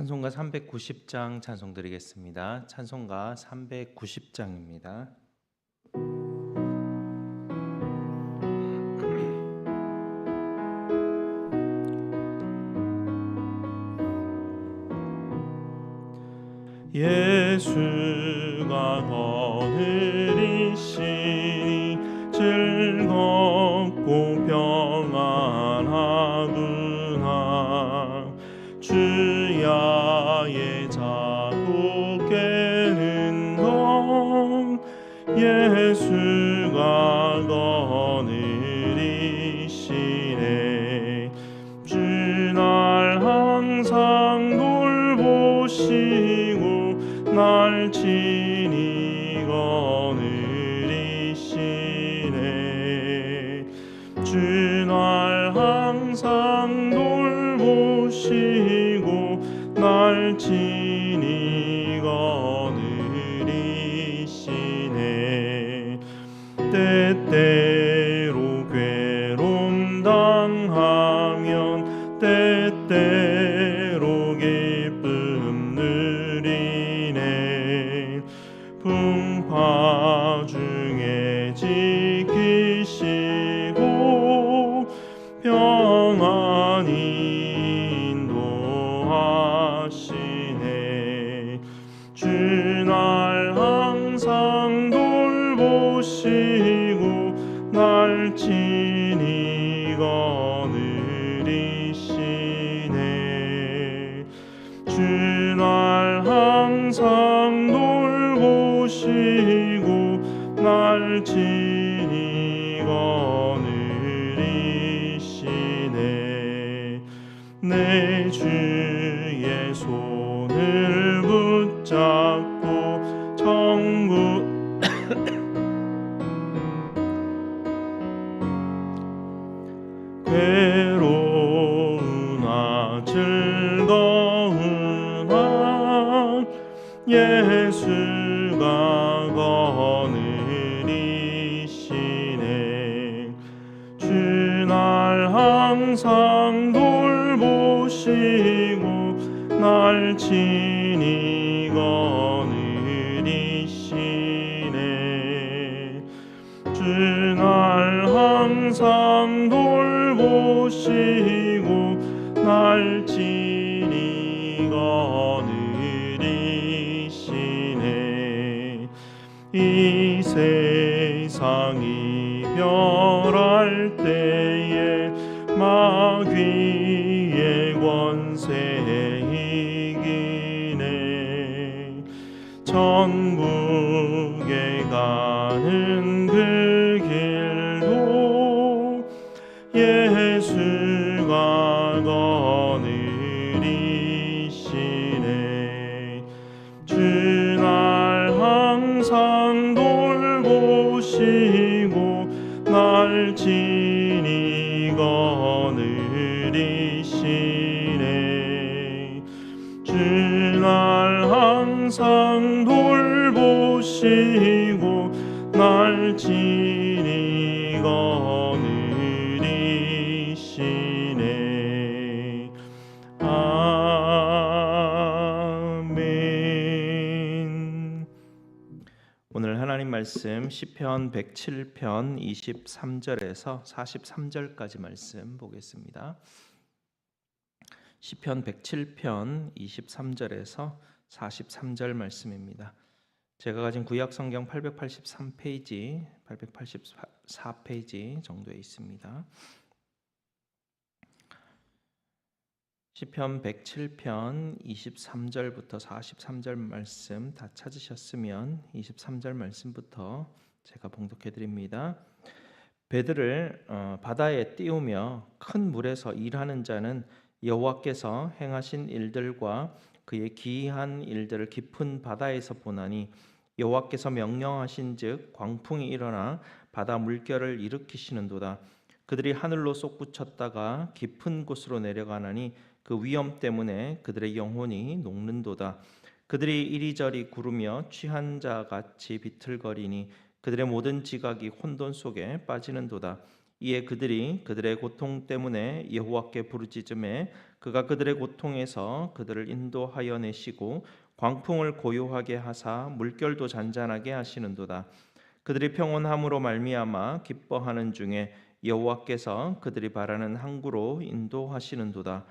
찬송가 390장 찬송 드리겠습니다. 찬송가 390장입니다. 예수가 거느리시 항상 돌보시고 날 친히 거느리시네. 주 날 항상 돌보시고 날 친히 주날 항상 돌보시고 날친 예수가 거느리시네. 주날 항상 돌보시고 날 친히 하나님 말씀 시편 107편 23절에서 43절까지 말씀 보겠습니다. 시편 107편 23절에서 43절 말씀입니다. 제가 가진 구약 성경 883페이지, 884페이지 정도에 있습니다. 시편 107편 23절부터 43절 말씀 다 찾으셨으면 23절 말씀부터 제가 봉독해 드립니다. 배들을 어, 바다에 띄우며 큰 물에서 일하는 자는 여호와께서 행하신 일들과 그의 기이한 일들을 깊은 바다에서 보나니 여호와께서 명령하신즉 광풍이 일어나 바다 물결을 일으키시는도다. 그들이 하늘로 솟구쳤다가 깊은 곳으로 내려가나니 그 위험 때문에 그들의 영혼이 녹는도다. 그들이 이리저리 구르며 취한 자 같이 비틀거리니 그들의 모든 지각이 혼돈 속에 빠지는도다. 이에 그들이 그들의 고통 때문에 여호와께 부르짖음에 그가 그들의 고통에서 그들을 인도하여 내시고 광풍을 고요하게 하사 물결도 잔잔하게 하시는도다. 그들이 평온함으로 말미암아 기뻐하는 중에 여호와께서 그들이 바라는 항구로 인도하시는도다.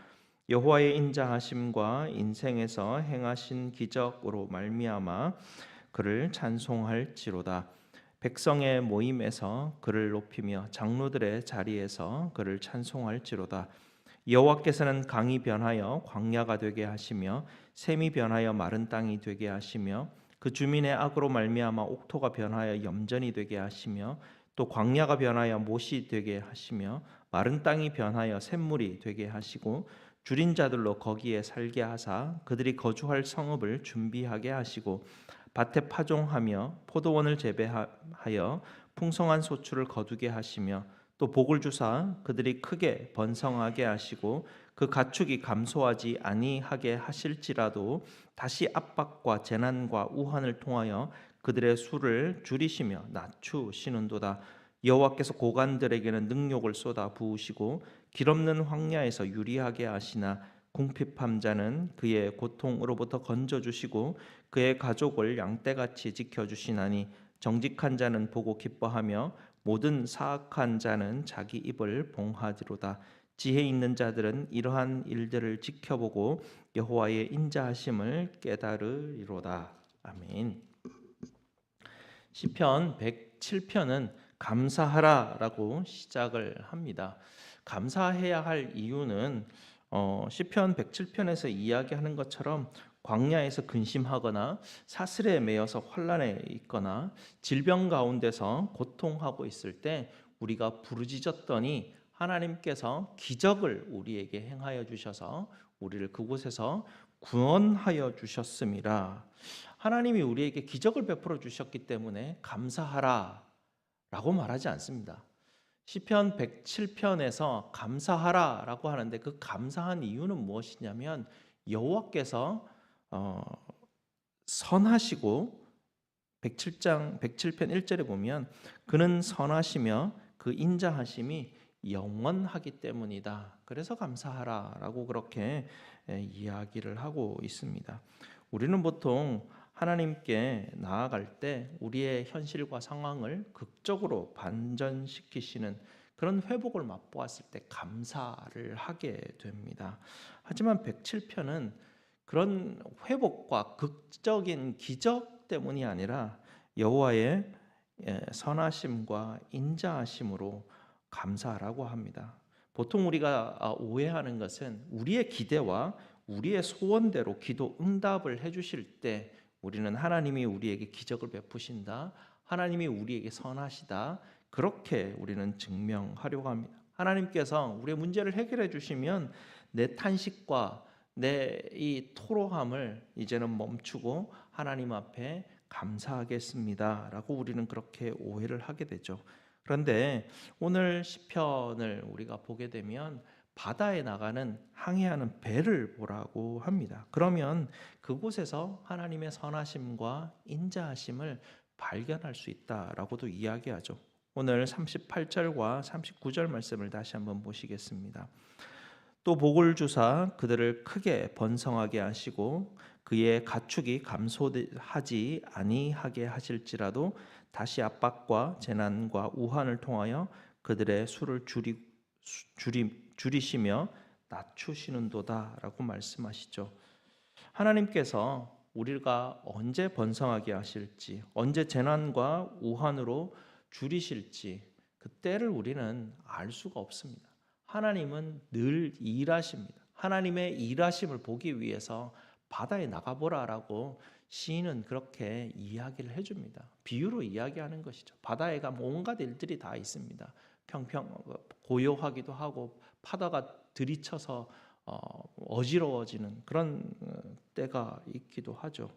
여호와의 인자하심과 인생에서 행하신 기적으로 말미암아 그를 찬송할지로다. 백성의 모임에서 그를 높이며 장로들의 자리에서 그를 찬송할지로다. 여호와께서는 강이 변하여 광야가 되게 하시며 샘이 변하여 마른 땅이 되게 하시며 그 주민의 악으로 말미암아 옥토가 변하여 염전이 되게 하시며 또 광야가 변하여 못이 되게 하시며 마른 땅이 변하여 샘물이 되게 하시고 줄인 자들로 거기에 살게 하사 그들이 거주할 성읍을 준비하게 하시고 밭에 파종하며 포도원을 재배하여 풍성한 소출을 거두게 하시며 또 복을 주사 그들이 크게 번성하게 하시고 그 가축이 감소하지 아니하게 하실지라도 다시 압박과 재난과 우환을 통하여 그들의 수를 줄이시며 낮추시는도다. 여호와께서 고관들에게는 능욕을 쏟아 부으시고 길 없는 황야에서 유리하게 하시나 궁핍함 자는 그의 고통으로부터 건져 주시고 그의 가족을 양떼같이 지켜 주시나니 정직한 자는 보고 기뻐하며 모든 사악한 자는 자기 입을 봉하지로다 지혜 있는 자들은 이러한 일들을 지켜보고 여호와의 인자하심을 깨달으리로다 아멘. 시편 107편은 감사하라라고 시작을 합니다. 감사해야 할 이유는 어, 시편 107편에서 이야기하는 것처럼 광야에서 근심하거나 사슬에 매여서 환란에 있거나 질병 가운데서 고통하고 있을 때 우리가 부르짖었더니 하나님께서 기적을 우리에게 행하여 주셔서 우리를 그곳에서 구원하여 주셨습니다. 하나님이 우리에게 기적을 베풀어 주셨기 때문에 감사하라 라고 말하지 않습니다. 시편 107편에서 감사하라라고 하는데 그 감사한 이유는 무엇이냐면 여호와께서 어, 선하시고 107장 107편 1절에 보면 그는 선하시며 그 인자하심이 영원하기 때문이다. 그래서 감사하라라고 그렇게 이야기를 하고 있습니다. 우리는 보통 하나님께 나아갈 때 우리의 현실과 상황을 극적으로 반전시키시는 그런 회복을 맛보았을 때 감사를 하게 됩니다. 하지만 107편은 그런 회복과 극적인 기적 때문이 아니라 여호와의 예, 선하심과 인자하심으로 감사라고 합니다. 보통 우리가 아, 오해하는 것은 우리의 기대와 우리의 소원대로 기도 응답을 해 주실 때 우리는 하나님이 우리에게 기적을 베푸신다. 하나님이 우리에게 선하시다. 그렇게 우리는 증명하려고 합니다. 하나님께서 우리의 문제를 해결해 주시면 내 탄식과 내 이 토로함을 이제는 멈추고 하나님 앞에 감사하겠습니다라고 우리는 그렇게 오해를 하게 되죠. 그런데 오늘 시편을 우리가 보게 되면 바다에 나가는 항해하는 배를 보라고 합니다. 그러면 그곳에서 하나님의 선하심과 인자하심을 발견할 수 있다라고도 이야기하죠. 오늘 38절과 39절 말씀을 다시 한번 보시겠습니다. 또 복을 주사 그들을 크게 번성하게 하시고 그의 가축이 감소하지 아니하게 하실지라도 다시 압박과 재난과 우환을 통하여 그들의 수를 줄이 줄이 줄이시며 낮추시는도다라고 말씀하시죠. 하나님께서 우리가 언제 번성하게 하실지, 언제 재난과 우환으로 줄이실지 그 때를 우리는 알 수가 없습니다. 하나님은 늘 일하십니다. 하나님의 일하심을 보기 위해서 바다에 나가보라라고 시인은 그렇게 이야기를 해줍니다. 비유로 이야기하는 것이죠. 바다에가 온갖 일들이 다 있습니다. 평평 고요하기도 하고 파다가 들이쳐서 어, 어지러워지는 그런 어, 때가 있기도 하죠.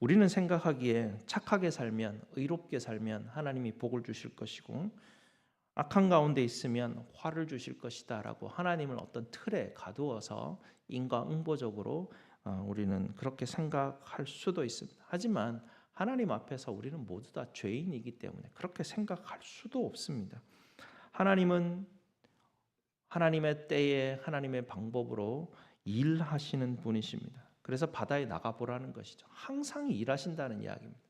우리는 생각하기에 착하게 살면 의롭게 살면 하나님이 복을 주실 것이고 악한 가운데 있으면 화를 주실 것이다라고 하나님을 어떤 틀에 가두어서 인과응보적으로 어, 우리는 그렇게 생각할 수도 있습니다. 하지만 하나님 앞에서 우리는 모두 다 죄인이기 때문에 그렇게 생각할 수도 없습니다. 하나님은 하나님의 때에 하나님의 방법으로 일하시는 분이십니다. 그래서 바다에 나가 보라는 것이죠. 항상 일하신다는 이야기입니다.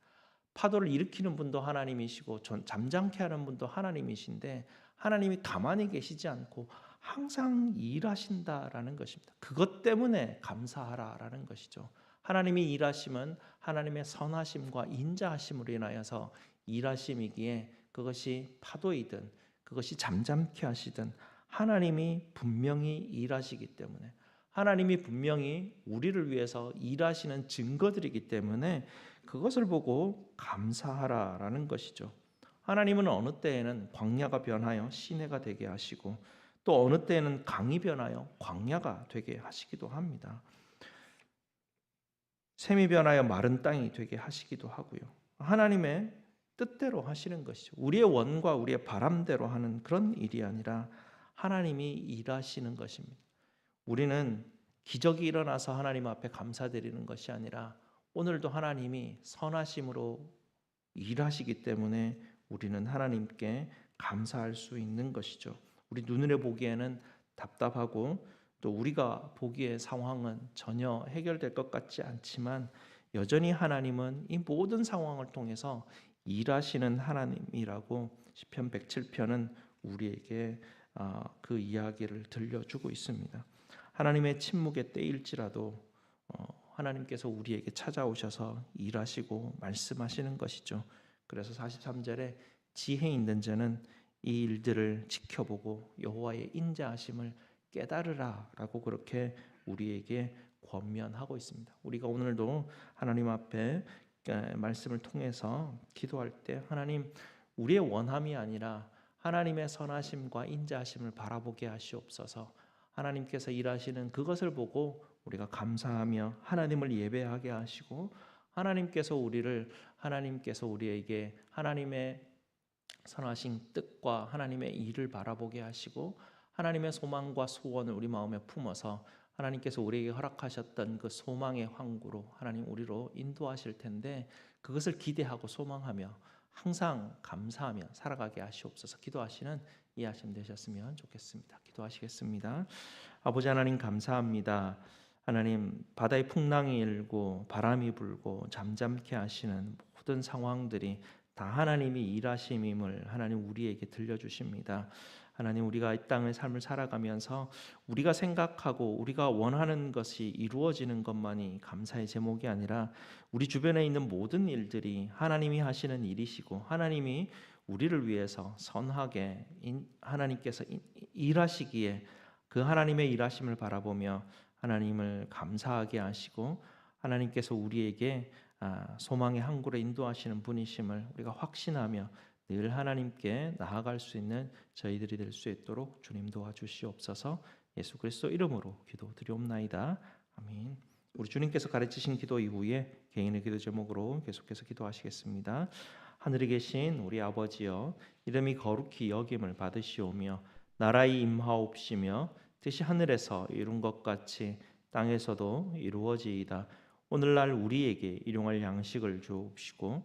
파도를 일으키는 분도 하나님이시고 전- 잠잠케 하는 분도 하나님이신데 하나님이 가만히 계시지 않고 항상 일하신다라는 것입니다. 그것 때문에 감사하라라는 것이죠. 하나님이 일하심은 하나님의 선하심과 인자하심으로 인하여서 일하심이기에 그것이 파도이든 그것이 잠잠케 하시든 하나님이 분명히 일하시기 때문에 하나님이 분명히 우리를 위해서 일하시는 증거들이기 때문에 그것을 보고 감사하라라는 것이죠. 하나님은 어느 때에는 광야가 변하여 시내가 되게 하시고 또 어느 때에는 강이 변하여 광야가 되게 하시기도 합니다. 샘이 변하여 마른 땅이 되게 하시기도 하고요. 하나님의 뜻대로 하시는 것이죠. 우리의 원과 우리의 바람대로 하는 그런 일이 아니라 하나님이 일하시는 것입니다. 우리는 기적이 일어나서 하나님 앞에 감사드리는 것이 아니라 오늘도 하나님이 선하심으로 일하시기 때문에 우리는 하나님께 감사할 수 있는 것이죠. 우리 눈으로 보기에는 답답하고 또 우리가 보기에 상황은 전혀 해결될 것 같지 않지만 여전히 하나님은 이 모든 상황을 통해서 일하시는 하나님이라고 시편 107편은 우리에게 아, 그 이야기를 들려주고 있습니다. 하나님의 침묵의 때일지라도 어, 하나님께서 우리에게 찾아오셔서 일하시고 말씀하시는 것이죠. 그래서 43절에 지혜 있는 자는 이 일들을 지켜보고 여호와의 인자하심을 깨달으라라고 그렇게 우리에게 권면하고 있습니다. 우리가 오늘도 하나님 앞에 에, 말씀을 통해서 기도할 때 하나님 우리의 원함이 아니라 하나님의 선하심과 인자하심을 바라보게 하시옵소서. 하나님께서 일하시는 그것을 보고 우리가 감사하며 하나님을 예배하게 하시고 하나님께서 우리를 하나님께서 우리에게 하나님의 선하신 뜻과 하나님의 일을 바라보게 하시고 하나님의 소망과 소원을 우리 마음에 품어서 하나님께서 우리에게 허락하셨던 그 소망의 항구로 하나님 우리로 인도하실 텐데 그것을 기대하고 소망하며 항상 감사하며 살아가게 하시옵소서 기도하시는 이해하심 되셨으면 좋겠습니다. 기도하시겠습니다. 아버지 하나님 감사합니다. 하나님 바다의 풍랑이 일고 바람이 불고 잠잠케 하시는 모든 상황들이 다 하나님이 일하심임을 하나님 우리에게 들려주십니다. 하나님 우리가 이 땅의 삶을 살아가면서 우리가 생각하고 우리가 원하는 것이 이루어지는 것만이 감사의 제목이 아니라 우리 주변에 있는 모든 일들이 하나님이 하시는 일이시고 하나님이 우리를 위해서 선하게 인- 하나님께서 인- 일하시기에 그 하나님의 일하심을 바라보며 하나님을 감사하게 하시고 하나님께서 우리에게 아, 소망의 항구로 인도하시는 분이심을 우리가 확신하며 늘 하나님께 나아갈 수 있는 저희들이 될 수 있도록 주님 도와주시옵소서. 예수 그리스도 이름으로 기도드리옵나이다. 아멘. 우리 주님께서 가르치신 기도 이후에 개인의 기도 제목으로 계속해서 기도하시겠습니다. 하늘에 계신 우리 아버지여 이름이 거룩히 여김을 받으시오며 나라의 임하옵시며 뜻이 하늘에서 이룬 것 같이 땅에서도 이루어지이다. 오늘날 우리에게 일용할 양식을 주옵시고